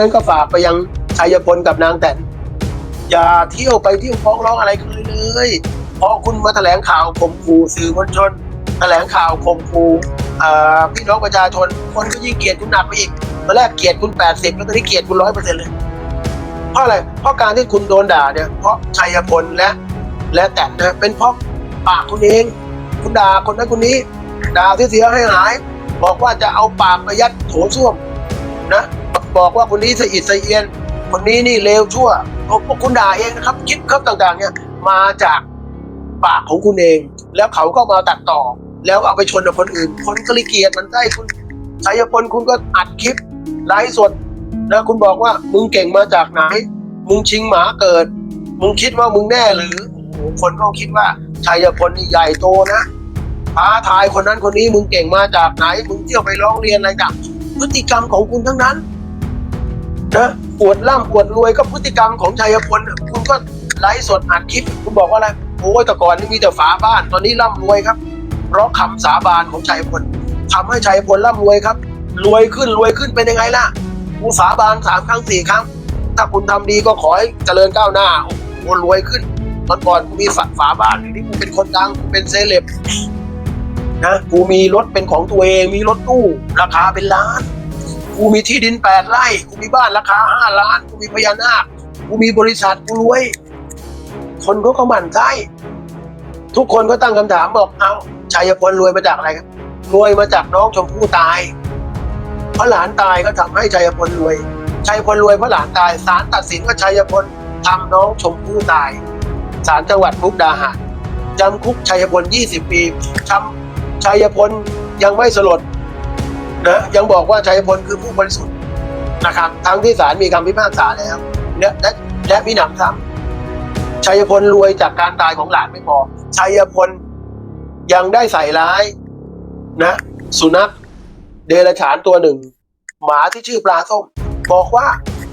นั้นก็ฝากไปยังชัยพลกับนางแตนอย่าเที่ยวไปเที่ยวฟ้องร้องอะไรกันเลยเลยเพราะคุณมาแถลงข่าวข่มขู่สื่อมวลชน แถลงข่าวข่มขู่พี่น้องประชาชนคนก็ยิ่งเกลียดคุณหนักไปอีกตอนแรกเกลียดคุณ 80 แล้วตอนนี้เกลียดคุณร้อยเปอร์เซ็นต์เลย เพราะอะไร เพราะการที่คุณโดนด่าเนี่ย เพราะชัยพลและ และแต่นะ เป็นเพราะปากคุณเอง คุณด่าคนนั้นคนนี้ ด่าเสียให้หาย บอกว่าจะเอาปากไปยัดโถส้วมนะ บอกว่าคนนี้สะอิดสะเอียน คนนี้นี่เลวชั่วพวกคุณด่าเองนะครับคลิปครับต่างๆ เนี่ยมาจากปากของคุณเอง แล้วเขาก็มาตัดต่อ แล้วเอาไปชนกับคนอื่น คนก็เลเกียดมันได้คุณชัยพลคุณก็อัดคลิปไลฟ์สดนะคุณบอกว่ามึงเก่งมาจากไหน มึงชิงหมาเกิด มึงคิดว่ามึงแน่หรือโอ้คนก็คิดว่าชัยพลนี่ใหญ่โตนะท้าทายคนนั้นคนนี้มึงเก่งมาจากไหน มึงเที่ยวไปร้องเรียนอะไรต่างพฤติกรรมของคุณทั้งนั้น นะปวดร่ำปวดรวยก็พฤติกรรมของชัยพลคุณก็ไลฟ์สดอัดคลิปคุณบอกว่าอะไรโอ้ยแต่ก่อนนี่มีแต่ฝาบ้าน ตอนนี้ร่ำรวยครับ เพราะคำสาบานของชัยพลทำให้ชัยพลร่ำรวยครับ รวยขึ้นรวยขึ้นเป็นยังไงล่ะกูสาบานสามครั้งสี่ครั้ง ถ้าคุณทำดีก็ขอให้เจริญก้าวหน้าโอ้รวยขึ้นตอนก่อนกูมีฝาฝาบ้านนี้กูเป็นคนดังกูเป็นเซเลบนะกูมีรถเป็นของตัวเองมีรถตู้ราคาเป็นล้าน กูมีที่ดินแปดไร่ กูมีบ้านราคาห้าล้าน กูมีพญานาค กูมีบริษัท กูรวย คนเขาก็หมั่นไส้ทุกคนก็ตั้งคำถามบอก เอาชัยพลรวยมาจากอะไรครับ รวยมาจากน้องชมพู่ตาย เพราะหลานตายก็ทำให้ชัยพลรวย ชัยพลรวยเพราะหลานตาย ศาลตัดสินว่าชัยพลทำน้องชมพู่ตาย ศาลจังหวัดมุกดาหารจำคุกชัยพล 20 ปีทำชัยพลยังไม่สลด นะยังบอกว่าชัยพลคือผู้บริสุทธิ์นะครับทั้งที่ศาลมีคำพิพากษาแล้วและและและมีหนำซ้ำชัยพลรวยจากการตายของหลานไม่พอชัยพลยังได้ใส่ร้ายนะ สุนัขเดรัจฉานตัวหนึ่ง หมาที่ชื่อปลาส้ม บอกว่า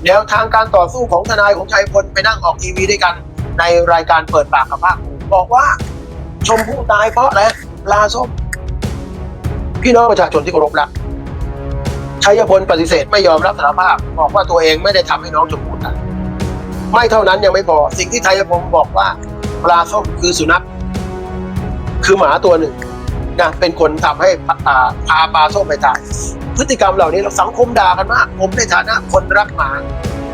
แนวทางการต่อสู้ของทนายของชัยพลไปนั่งออกทีวีด้วยกัน ในรายการเปิดปากกับภาคภูมิบอกว่า ชมพู่ตายเพราะอะไรปลาส้ม พี่น้องประชาชนที่เคารพรัก ชัยพลปฏิเสธไม่ยอมรับสารภาพ บอกว่าตัวเองไม่ได้ทำให้น้องชมพู่ตายไม่เท่านั้นยังไม่พอ สิ่งที่ชัยพลบอกว่าปลาส้มคือสุนัข คือหมาตัวหนึ่งนะเป็นคนทำให้อ่าพาปลาส้มไปตายพฤติกรรมเหล่านี้เราสังคมด่ากันมาก ผมในฐานะคนรักหมา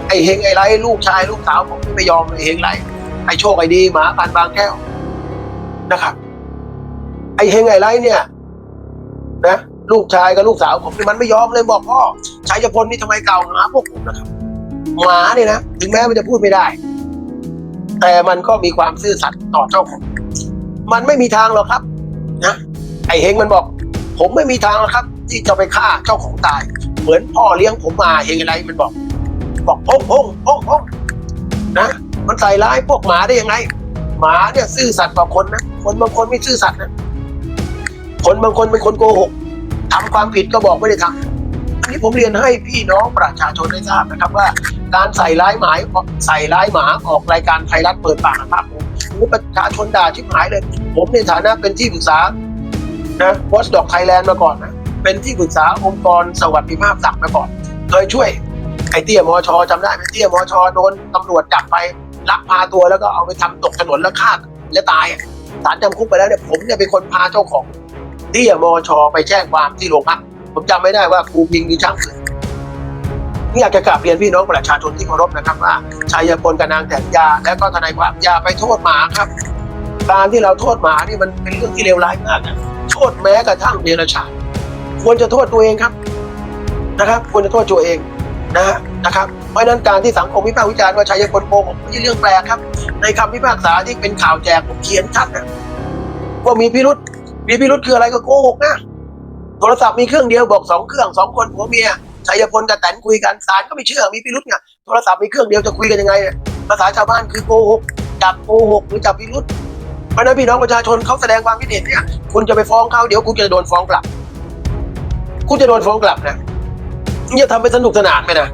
ไอเฮงไอไรลูกชายลูกสาวผมไม่ยอมไอเฮงไรไอโชคไอดีหมาพันบางแก้วนะครับ ไอเฮงไอไรเนี่ย นะ ลูกชายกับลูกสาวผมมันไม่ยอมเลยบอกพ่อชายพลนี่ทำไมเก่าหาพวกผมนะครับหมาเนี่ยนะถึงแม้มันจะพูดไม่ได้ แต่มันก็มีความซื่อสัตย์ต่อเจ้าของมันไม่มีทางหรอกครับนะไอเฮงมันบอก ผมไม่มีทางหรอกครับ ที่จะไปฆ่าเจ้าของตาย เหมือนพ่อเลี้ยงผมมาเฮงอะไรมันบอก บอกพงพงพงพงนะมันใส่ร้ายพวกหมาได้ยังไง หมาเนี่ยซื่อสัตย์กว่าคนนะคนบางคนไม่ซื่อสัตย์นะคนบางคนเป็นคนโกหก ทำความผิดก็บอกไม่ได้ทำอันนี้ผมเรียนให้พี่น้องประชาชนได้ทราบนะครับว่า การใส่ร้ายหมายใส่ร้ายหมาออกรายการไทยรัฐเปิดปากกับภาคภูมิโอ้โหประชาชนด่าชิบหายเลย ผมในฐานะเป็นที่ปรึกษานะ Watchdog Thailand มาก่อนนะเป็นที่ปรึกษาองค์กรสวัสดิภาพสัตว์มาก่อนเคยช่วยไอ้เตี้ยมอชอจำได้ไหมเตี้ยมอชอโดนตำรวจจับไปลักพาตัวแล้วก็เอาไปทำตกถนนแล้วฆ่าและตายศาลจำคุกไปแล้วเนี่ยผมเนี่ยเป็นคนพาเจ้าของ เตี้ยมอชอไปแจ้งความที่โรงพักผมจำไม่ได้ว่าครูพิงหรือช่างศึกนี่อยากจะกราบเรียนพี่น้องประชาชนที่เคารพนะครับว่าชัยพลกับนางแต่ยา และก็ทนายความยาไปโทษหมาครับ การที่เราโทษหมานี่มันเป็นเรื่องที่เลวร้ายมากนะโทษแม้กระทั่งเดรัจฉานควรจะโทษตัวเองครับนะครับ ควรจะโทษตัวเองนะฮะนะครับ เพราะนั้นการที่สังคมวิพากษ์วิจารณ์ว่าชัยพลโกหกไม่ใช่เรื่องแปลกครับ ในคำพิพากษาที่เป็นข่าวแจกผมเขียนชัดนะว่ามีพิรุษ มีพิรุษคืออะไรก็โกหกนะ โทรศัพท์มีเครื่องเดียวบอกสองเครื่องสองคนผัวเมียชัยพลกับแตนคุยกันศาลก็ไม่เชื่อมีพิรุษไงโทรศัพท์มีเครื่องเดียวจะคุยกันยังไงเนี่ยภาษาชาวบ้านคือโกหกจับโกหกหรือจับพิรุษเพราะนั้นพี่น้องประชาชนเขาแสดงความคิดเห็นเนี่ยคุณจะไปฟ้องเขาเดี๋ยวคุณจะโดนฟ้องกลับ คุณจะโดนฟ้องกลับนะอย่าทำเป็นสนุกสนานไปนะ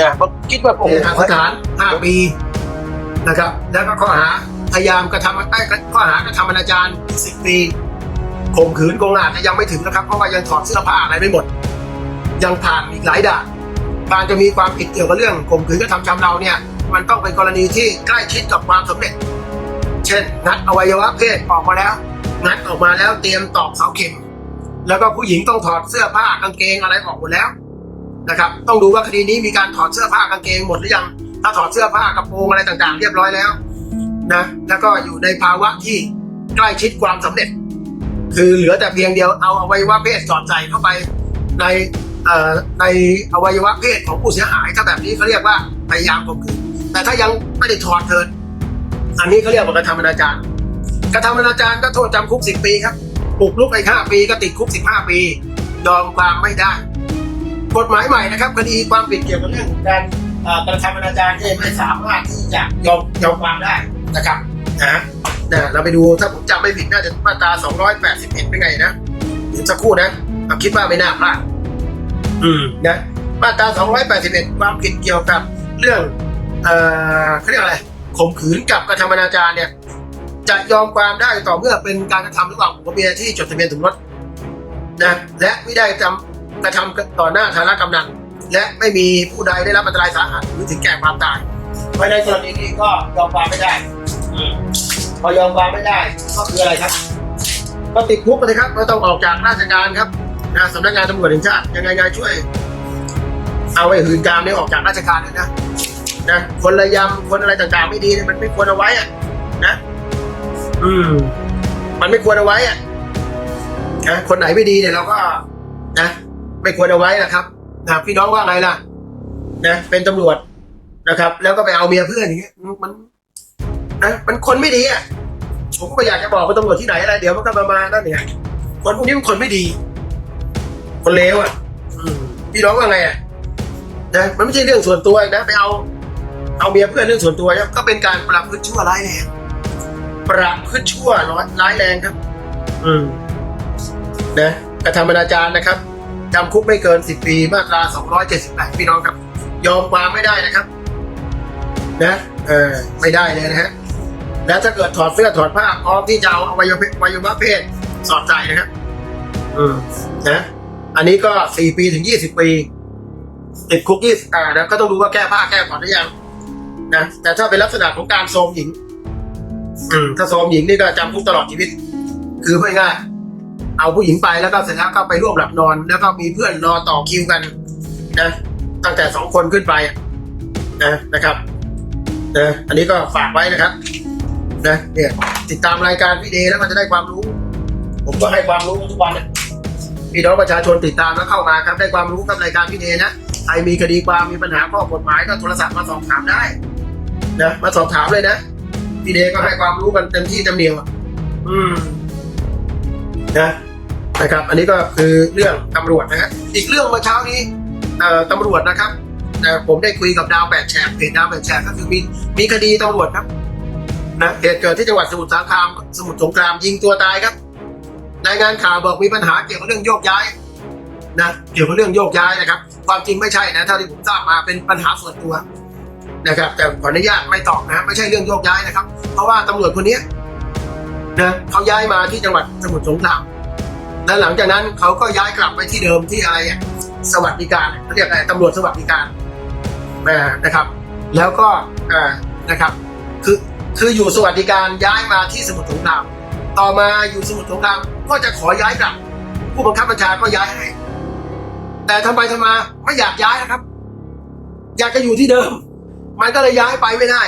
นะบาคิดว่าโอ้โหสถาน5ปีนะครับ แล้วก็ข้อหาพยายามกระทำไอ้ข้อหากระทำอนาจาร10ปี ข่มขืนโกงอาจจะยังไม่ถึงนะครับ เพราะว่ายังถอดเสื้อผ้าอะไรไม่หมด ยังผ่านอีกหลายด่านการจะมีความผิดเกี่ยวกับเรื่องข่มขืนกระทำชำเราเนี่ย มันต้องเป็นกรณีที่ใกล้ชิดกับความสำเร็จ เช่นงัดอวัยวะเพศออกมาแล้วงัดออกมาแล้วเตรียมตอกเสาเข็ม แล้วก็ผู้หญิงต้องถอดเสื้อผ้ากางเกงอะไรออกหมดแล้วนะครับ ต้องดูว่าคดีนี้มีการถอดเสื้อผ้ากางเกงหมดหรือยัง ถ้าถอดเสื้อผ้ากระโปรงอะไรต่างๆ เรียบร้อยแล้วนะ แล้วก็อยู่ในภาวะที่ใกล้ชิดความสำเร็จ คือเหลือแต่เพียงเดียวเอาอวัยวะเพศสอดใส่เข้าไปในในอวัยวะเพศของผู้เสียหายถ้าแบบนี้เขาเรียกว่าพยายามข่มขืนแต่ถ้ายังไม่ได้ถอดเทินอันนี้เขาเรียกว่ากระทำอนาจารกระทำอนาจารก็โทษจำคุกสิบปีครับปลุกลุกไปห้าปีก็ติดคุกสิบห้าปี ยอมความไม่ได้ กฎหมายใหม่นะครับคดีความผิดเกี่ยวกับเรื่องของการกระทำอนาจารเนี่ยไม่สามารถที่จะยอมยอมความได้นะครับนะ นะเราไปดูถ้าผมจำไม่ผิดน่าจะมาตรา281เป็นไงนะเดี๋ยวสักครู่นะผมคิดว่าไม่น่าพลาดอืมนะมาตรา281 ความผิดเกี่ยวกับเรื่อง เอ่อเขาเรียกอะไรข่มขืนกับกระทำอนาจารเนี่ย จะยอมความได้ต่อเมื่อเป็นการกระทำระหว่างผัวเมียที่จดทะเบียนสมรสนะและไม่ได้ทำกระทำต่อหน้าฐานะกำนันและไม่มีผู้ใดได้รับอันตรายสาหัสหรือถึงแก่ความตายเพราะในกรณีนี้ก็ยอมความไม่ได้อืม พอยอมความไม่ได้ก็คืออะไรครับก็ติดคุกเลยครับก็ต้องออกจากราชการครับนะสำนักงานตำรวจแห่งชาติยังไงไงช่วย เอาไอ้หืนกามนี้ออกจากราชการเลยนะนะคนระยำคนอะไรต่างๆ ไม่ดีเนี่ยมันไม่ควรเอาไว้อะนะอืม มันไม่ควรเอาไว้อะนะคนไหนไม่ดีเนี่ยเราก็ นะไม่ควรเอาไว้นะครับนะพี่น้องว่าไงล่ะ นะเป็นตำรวจนะครับ แล้วก็ไปเอาเมียเพื่อนอย่างเงี้ยมัน นะมันคนไม่ดีอะผมก็อยากจะบอกว่าตำรวจที่ไหนอะไรเดี๋ยวมันก็มามานั่นเนี่ยคนพวกนี้มันคนไม่ดี คนเลวอะพี่น้องว่าไงอะนะมันไม่ใช่เรื่องส่วนตัวนะไปเอา เอาเมียเพื่อนเรื่องส่วนตัวเนี่ยก็เป็นการประพฤติชั่วร้ายแรงประพฤติชั่วร้ายแรงครับ อืมนะกระทำอนาจารนะครับจำคุกไม่เกิน10ปีมาตรา278พี่น้องครับ ยอมความไม่ได้นะครับ นะ เออไม่ได้เลยนะฮะ แล้วถ้าเกิดถอดเสื้อถอดผ้าพร้อมที่จะเอาอวัยวะเพศอวัยวะเพศสอดใส่นะครับอืมนะอันนี้ก็4ปีถึง20ปี ติดคุกยี่อ่าแล้วก็ต้องดูว่าแก้ผ้าแก้ผ่อนหรือยังนะแต่ถ้าเป็นลักษณะของการโทรมหญิง อืม ถ้าโทรมหญิงนี่ก็จำคุกตลอดชีวิต คือพูดง่ายๆเอาผู้หญิงไปแล้วก็เสร็จแล้วก็ไปร่วมหลับนอน แล้วก็มีเพื่อนรอต่อคิวกัน นะ ตั้งแต่สองคนขึ้นไปอะนะนะครับนะอันนี้ก็ฝากไว้นะครับ นะเนี่ยติดตามรายการพี่เดย์แล้วมันจะได้ความรู้ ผมก็ให้ความรู้ทุกวันนะพี่น้องประชาชนติดตามแล้วเข้ามาครับได้ความรู้กับรายการพี่เดย์นะใครมีคดีความมีปัญหาข้อกฎหมายก็โทรศัพท์มาสอบถามได้นะมาสอบถามเลยนะพี่เดย์ก็ให้ความรู้กันเต็มที่เต็มเหนียวอืมนะนะครับ อันนี้ก็คือเรื่องตำรวจนะฮะอีกเรื่องเมื่อเช้านี้ตำรวจนะครับผมได้คุยกับดาวแปดแฉกเพจดาวแปดแฉกก็คือมีมีคดีตำรวจครับ นะเหตุเกิดที่จังหวัดสมุทรสาคราม สมุทรสงครามยิงตัวตายครับรายงานข่าวบอกมีปัญหาเกี่ยวกับเรื่องโยกย้ายนะเกี่ยวกับเรื่องโยกย้ายนะครับ ความจริงไม่ใช่นะเท่าที่ผมทราบมาเป็นปัญหาส่วนตัวนะครับ แต่ขออนุญาตไม่ตอบนะไม่ใช่เรื่องโยกย้ายนะครับ เพราะว่าตำรวจคนนี้นะเขาย้ายมาที่จังหวัดสมุทรสงครามและหลังจากนั้นเขาก็ย้ายกลับไปที่เดิมที่อะไรสวัสดิการเขาเรียกอะไรตำรวจสวัสดิการนะครับ แล้วก็อ่านะครับ คือ คืออยู่สวัสดิการย้ายมาที่สมุทรสงครามต่อมาอยู่สมุทรสงครามก็จะขอย้ายกลับ ผู้บังคับบัญชาก็ย้ายให้ แต่ทำไปทำไมาไม่อยากย้ายนะครับ อยากจะอยู่ที่เดิม มันก็เลยย้ายไปไม่ได้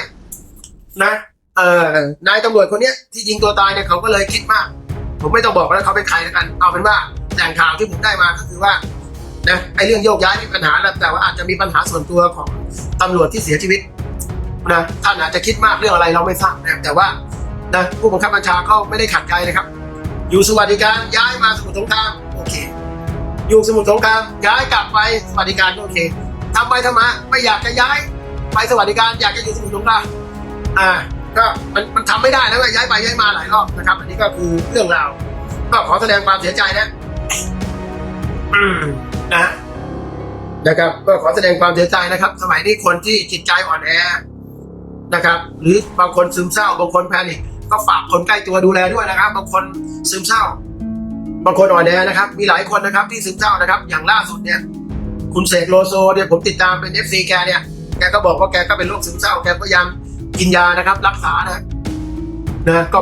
นะเอ่อนายตำรวจคนเนี้ยที่ยิงตัวตายเนี่ยเขาก็เลยคิดมาก ผมไม่ต้องบอกว่าเขาเป็นใครแล้วกัน เอาเป็นว่าแหล่งข่าวที่ผมได้มาก็คือว่านะไอ้เรื่องโยกย้ายมีปัญหาแล้วแต่ว่าอาจจะมีปัญหาส่วนตัวของตำรวจที่เสียชีวิต นะท่านอาจจะคิดมากเรื่องอะไรเราไม่ทราบนะแต่ว่านะผู้บังคับบัญชาก็ไม่ได้ขัดใจนะครับ อยู่สวัสดิการย้ายมาสมุทรสงครามโอเค อยู่สมุทรสงครามย้ายกลับไปสวัสดิการก็โอเคทำไปทำมาไม่อยากจะย้ายไปสวัสดิการอยากจะอยู่สมุทรสงครามอ่าก็มันมันทำไม่ได้นะว่าย้ายไปย้ายมาหลายรอบนะครับ อันนี้ก็คือเรื่องราว ก็ขอแสดงความเสียใจนะนะนะครับ ก็ขอแสดงความเสียใจนะครับ สมัยนี้คนที่จิตใจอ่อนแอ นะครับ หรือบางคนซึมเศร้า บางคนแพนิคก็ฝากคนใกล้ตัวดูแลด้วยนะครับ บางคนซึมเศร้า บางคนอ่อนแอนะครับ มีหลายคนนะครับที่ซึมเศร้านะครับ อย่างล่าสุดเนี่ย คุณเสกโลโซเนี่ยผมติดตามเป็นเอฟซีแกเนี่ย แกก็บอกว่าแกก็เป็นโรคซึมเศร้า แกพยายามกินยานะครับ รักษานะนะก็